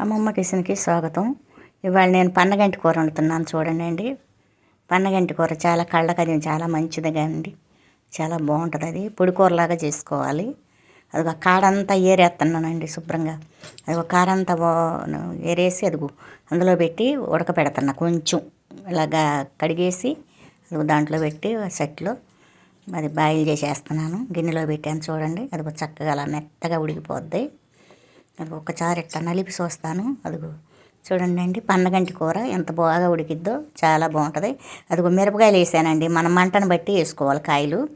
అమ్మమ్మ కిచెన్కి స్వాగతం. ఇవాళ నేను పన్నగంటి కూర వండుతున్నాను చూడండి అండి పన్నగంటి కూర చాలా కళ్ళకి అది చాలా మంచిది అండి చాలా బాగుంటుంది అది. పొడి కూరలాగా చేసుకోవాలి. అది ఒక కాడంతా ఏరేస్తున్నానండి శుభ్రంగా. అది ఒక కారంతా బా- ఏరేసి అది అందులో పెట్టి ఉడకపెడుతున్నా కొంచెం. ఇలాగా కడిగేసి అది దాంట్లో పెట్టి సెట్లో అది బాయిల్ చేసేస్తున్నాను. గిన్నెలో పెట్టాను చూడండి. అది చక్కగా అలా మెత్తగా ఉడికిపోద్ది. అది ఒకసారి ఇట్లా నలిపి చూస్తాను అదిగో చూడండి అండి పన్నగంటి కూర ఎంత బాగా ఉడికిద్దో చాలా బాగుంటుంది. అదిగో మిరపకాయలు వేసానండి మన మంటను బట్టి వేసుకోవాలి కాయలు.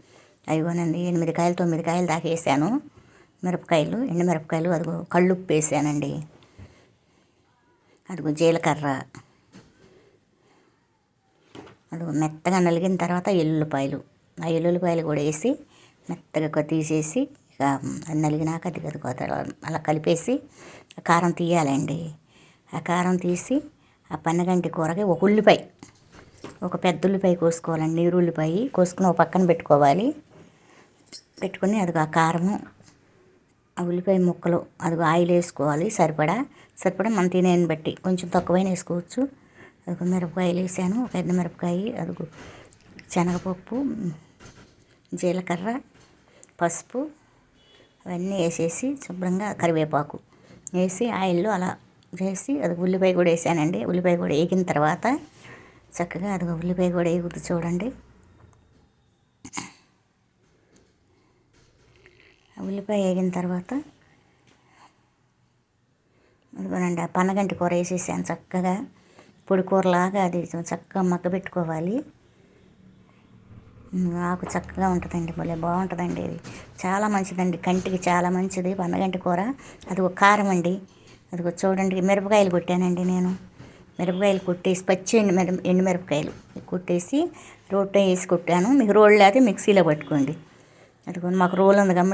అయిపోనండి ఎనిమిది కాయలు తొమ్మిది కాయలు దాకా వేసాను. మిరపకాయలు ఎండు మిరపకాయలు అదిగో కళ్ళుప్పు వేసానండి. అదిగో జీలకర్ర. అదిగో మెత్తగా నలిగిన తర్వాత ఎల్లుల్లిపాయలు. ఆ ఎల్లుల్లిపాయలు కూడా వేసి మెత్తగా తీసేసి ఇక నలిగినాక అది అది అలా కలిపేసి ఆ కారం తీయాలండి. ఆ కారం తీసి ఆ పన్నగంటి కూరకి ఒక ఉల్లిపాయ ఒక పెద్ద ఉల్లిపాయ కోసుకోవాలండి. నీరు ఉల్లిపాయ కోసుకుని ఒక పక్కన పెట్టుకోవాలి. పెట్టుకుని అదిగో ఆ కారము ఆ ఉల్లిపాయ ముక్కలు అదిగో ఆయిల్ వేసుకోవాలి సరిపడా. సరిపడా మనం తినేని బట్టి కొంచెం తక్కువైనా వేసుకోవచ్చు. అదిగో మిరపకాయలు వేసాను. ఒక పెద్ద మిరపకాయ అదిగో శనగపప్పు జీలకర్ర పసుపు అవన్నీ వేసేసి శుభ్రంగా కరివేపాకు వేసి ఆయిల్లో అలా వేసి అది ఉల్లిపాయ కూడా వేసానండి. ఉల్లిపాయ కూడా వేగిన తర్వాత చక్కగా అది ఉల్లిపాయ కూడా వేగుతు చూడండి. ఉల్లిపాయ వేగిన తర్వాత అదిగోనండి ఆ పనగంటి కూర వేసేసాను చక్కగా. పొడి కూరలాగా అది చక్కగా మగ్గబెట్టుకోవాలి. పెట్టుకోవాలి ఆకు చక్కగా ఉంటుందండి భలే బాగుంటుందండి ఇది. చాలా మంచిదండి కంటికి చాలా మంచిది. పన్నగంటి కూర అది ఒక కారం అండి. అది ఒక చూడండి మిరపకాయలు కొట్టానండి నేను. మిరపకాయలు కొట్టేసి పచ్చి ఎండు మిర ఎండు మిరపకాయలు కొట్టేసి రోట్లో వేసి కొట్టాను. మీకు రోల్ లేకపోతే మిక్సీలో పట్టుకోండి. అది మాకు రోల్ ఉంది కాబట్టి